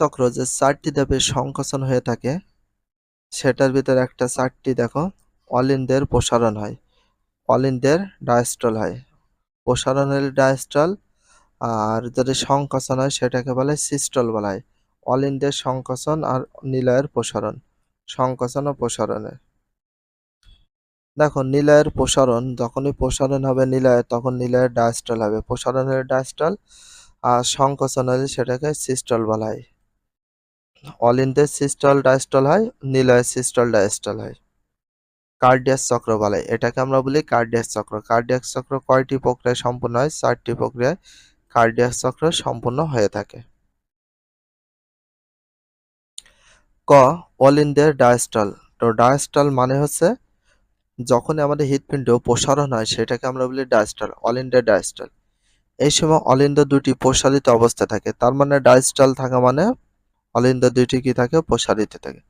চক্র যে চারটি ধাপে সংকোচন হয়ে থাকে, সেটার ভিতরে একটা চারটি দেখো, অলিন্দের প্রসারণ হয়। অলিন্দের ডায়াস্ট্রল হয়। প্রসারণ হলে ডায়াস্ট্রল আর যদি সংকোচন হয়, সেটাকে বলে সিস্টল বলা হয়। অলিন্দের সংকোচন আর নিলয়ের প্রসারণ, সংকোচন ও প্রসারণে। দেখো, নিলয়ের প্রসারণ, যখনই প্রসারণ হবে নিলয়ের তখন নিলয়ের ডায়াস্টল হবে। প্রসারণ হলে ডায়াস্টল আর সংকোচন হলে সেটাকে সিস্টল বলা হয়। অলিন্দের সিস্টল ডায়াস্টল হয় নিলয়ের সিস্টল ডায়াস্টল হয় কার্ডিয়াস চক্র বলে এটাকে আমরা বলি কার্ডিয়াস চক্র কার্ডিয়াস চক্র কয়টি প্রক্রিয়ায় সম্পূর্ণ হয় চারটি প্রক্রিয়ায় কার্ডিয়াক চক্র সম্পূর্ণ হয়ে থাকে ক অলিন্দের ডায়াস্টল তো ডায়াস্টল মানে হচ্ছে যখনই আমাদের হৃৎপিণ্ড প্রসারণ হয় সেটাকে আমরা বলি ডায়াস্টল অলিন্দের ডায়াস্টল এই সময় অলিন্দ দুটি প্রসারিত অবস্থা থাকে তার মানে ডায়াস্টল থাকা মানে অলিন্দ দুইটি কি থাকে প্রসারিত থাকে।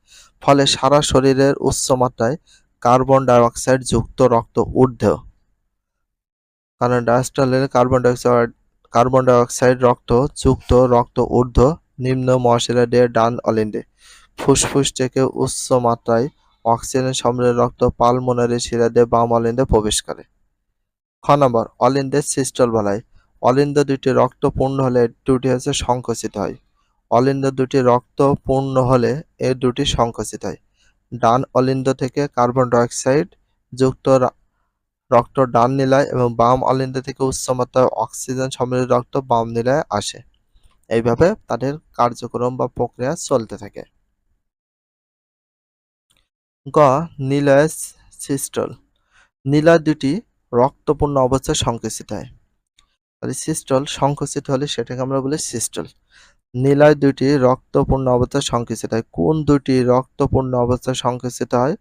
ফলে সারা শরীরের উচ্চ মাত্রায় কার্বন ডাইঅক্সাইড যুক্ত রক্ত ঊর্ধ্ব। কারণ ডায়াস্টলের কার্বন ডাইঅক্সাইড কার্বন ডাইঅক্সাইড রক্ত যুক্ত রক্ত ঊর্ধ্ব নিম্ন মহাশিরাডের ডান অলিন্ডে ফুসফুস থেকে উচ্চ মাত্রায় অক্সিজেন সমৃদ্ধ রক্ত পালমোনারি শিরাদে বাম অলিন্দে প্রবেশ করে। খ নম্বর, অলিন্দের সিস্টল বলায়। অলিন্দ দুটি রক্ত পূর্ণ হলে দুটি হচ্ছে সংকুচিত হয়। অলিন্দ দুটি রক্ত পূর্ণ হলে এ দুটি সংকুচিত হয়। ডান অলিন্দ থেকে কার্বন ডাইঅক্সাইড যুক্ত রক্ত ডান নীলায় এবং বাম অলিন্দ থেকে উচ্চমাত্রায় অক্সিজেন সমৃদ্ধ রক্ত বাম নীলায় আসে। এইভাবে তাদের কার্যক্রম বা প্রক্রিয়া চলতে থাকে। গ নীলয় সিস্টল। নীলা দুটি রক্তপূর্ণ অবস্থায় সংকুচিত হয়। সিস্টল সংকুচিত হলে সেটাকে আমরা বলি সিস্টল। নীলায় দুটি রক্তপূর্ণ অবস্থায় সংকুচিত হয়। কোন দুটি রক্তপূর্ণ অবস্থায় সংকুচিত হয়?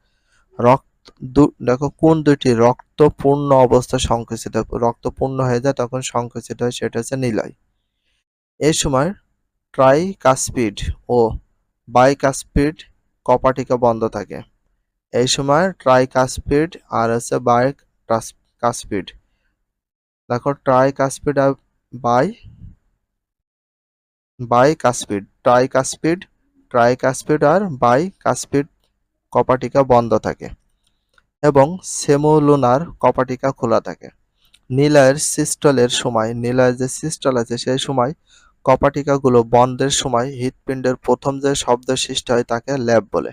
রক্ত দেখো, কোন দুটি রক্তপূর্ণ অবস্থায় সংকুচিত, রক্তপূর্ণ হয়ে যায় তখন সংকুচিত হয়, সেটা হচ্ছে নীলয়। এই সময় ট্রাইকাসপিড ও বাইকাসপিড কপাটিকা বন্ধ থাকে। এই সময় ট্রাইকাসপিড আর হচ্ছে বাই কাসপিড দেখো, ট্রাইকাসপিড আর bi bicuspid tricuspid tricuspid আর বাই কাসপিড কপাটিকা বন্ধ থাকে এবং সেমোলুনার কপাটিকা খোলা থাকে। নীলয়ের সিস্টলের সময়, নীলয়ের যে সিস্টল আছে সেই সময় কপাটিকাগুলো বন্ধের সময় হৃৎপিণ্ডের প্রথম যে শব্দ সৃষ্টি হয় তাকে ল্যাব বলে।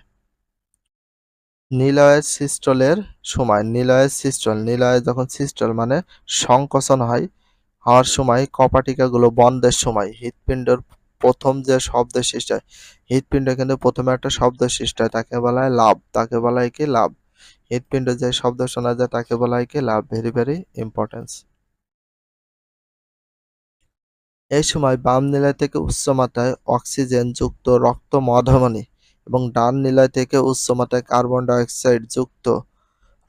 নিলয়ের সিস্টলের সময়, নিলয়ের সিস্টল নিলয়ের যখন সিস্টল মানে সংকোচন হয় হওয়ার সময়, কপাটিকাগুলো বন্ধের সময়। হৃৎপিণ্ডের প্রথম যে শব্দ সৃষ্টি হয়, হৃৎপিণ্ড কিন্তু প্রথমে একটা শব্দ সৃষ্টি হয়, তাকে বলা হয় লাভ। তাকে বলা হয় কি? লাভ। হৃৎপিণ্ড যে শব্দ শোনা যায়, তাকে বলা হয় কি? লাভ। ভেরি ভেরি ইম্পর্টেন্স এই সময় বাম নিলয় থেকে উচ্চ মাত্রায় অক্সিজেন যুক্ত রক্ত মধমনি এবং ডান নিলয় থেকে উচ্চ মাত্রায় কার্বন ডাইঅক্সাইড যুক্ত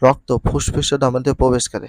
রক্ত ফুসফুসে ধমনীতে প্রবেশ করে।